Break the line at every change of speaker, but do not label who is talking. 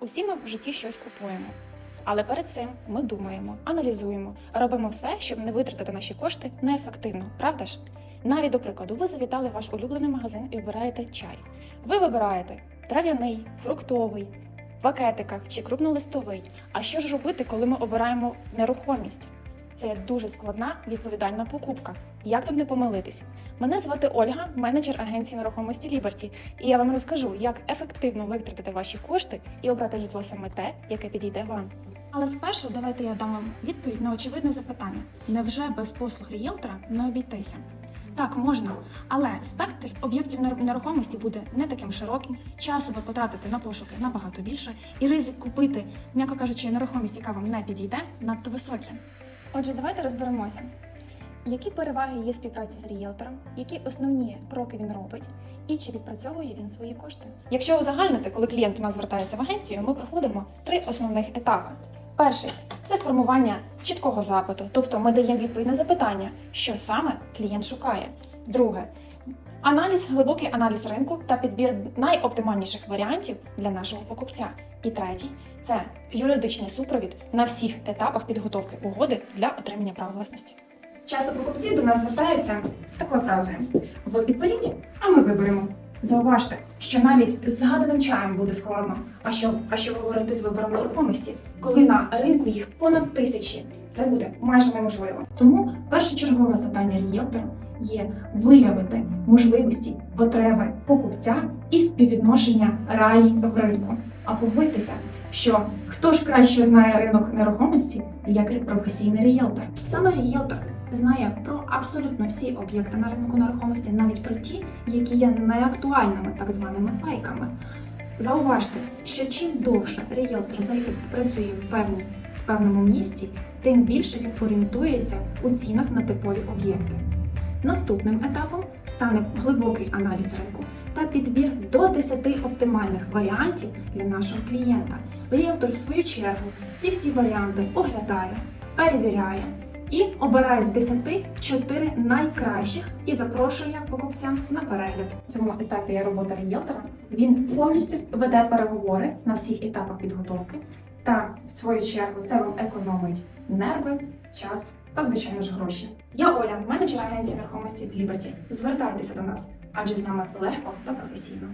Усі ми в житті щось купуємо. Але перед цим ми думаємо, аналізуємо, робимо все, щоб не витратити наші кошти неефективно, правда ж? Навіть до прикладу, ви завітали в ваш улюблений магазин і обираєте чай. Ви вибираєте трав'яний, фруктовий, в пакетиках чи крупнолистовий. А що ж робити, коли ми обираємо нерухомість? Це дуже складна відповідальна покупка. Як тут не помилитись? Мене звати Ольга, менеджер агенції нерухомості Ліберті, і я вам розкажу, як ефективно витратити ваші кошти і обрати житло саме те, яке підійде вам. Але спершу давайте я дам вам відповідь на очевидне запитання: невже без послуг рієлтора не обійтися? Так, можна, але спектр об'єктів нерухомості буде не таким широким, часу ви потратите на пошуки набагато більше, і ризик купити, м'яко кажучи, нерухомість, яка вам не підійде, надто високий. Отже, давайте розберемося. Які переваги є співпраці з рієлтором, які основні кроки він робить, і чи відпрацьовує він свої кошти? Якщо узагальнити, коли клієнт до нас звертається в агенцію, ми проходимо три основних етапи. Перший це формування чіткого запиту, тобто ми даємо відповідь на запитання, що саме клієнт шукає. Друге аналіз, глибокий аналіз ринку та підбір найоптимальніших варіантів для нашого покупця. І третій це юридичний супровід на всіх етапах підготовки угоди для отримання права власності. Часто покупці до нас звертаються з такою фразою: ви підберіть, а ми виберемо. Зауважте, що навіть з згаданим чаєм буде складно. А що, а що говорити з вибором нерухомості, коли на ринку їх понад тисячі? Це буде майже неможливо. Тому першочергове завдання рієлтора є виявити можливості, потреби покупця і співвідношення реалій в ринку. А погодьтеся, що хто ж краще знає ринок нерухомості, як професійний рієлтор. Саме рієлтор знає про абсолютно всі об'єкти на ринку нерухомості, навіть про ті, які є неактуальними так званими фейками. Зауважте, що чим довше ріелтор працює в, певні, в певному місті, тим більше він орієнтується у цінах на типові об'єкти. Наступним етапом стане глибокий аналіз ринку та підбір до 10 оптимальних варіантів для нашого клієнта. Ріелтор, в свою чергу, ці всі варіанти оглядає, перевіряє і обирає з 10 4 найкращих і запрошує покупця на перегляд. В цьому етапі роботи ріелтора він повністю веде переговори на всіх етапах підготовки, та в свою чергу це вам економить нерви, час та звичайно ж гроші. Я Оля, менеджер агенції нерухомості Liberty. Звертайтеся до нас, адже з нами легко та професійно.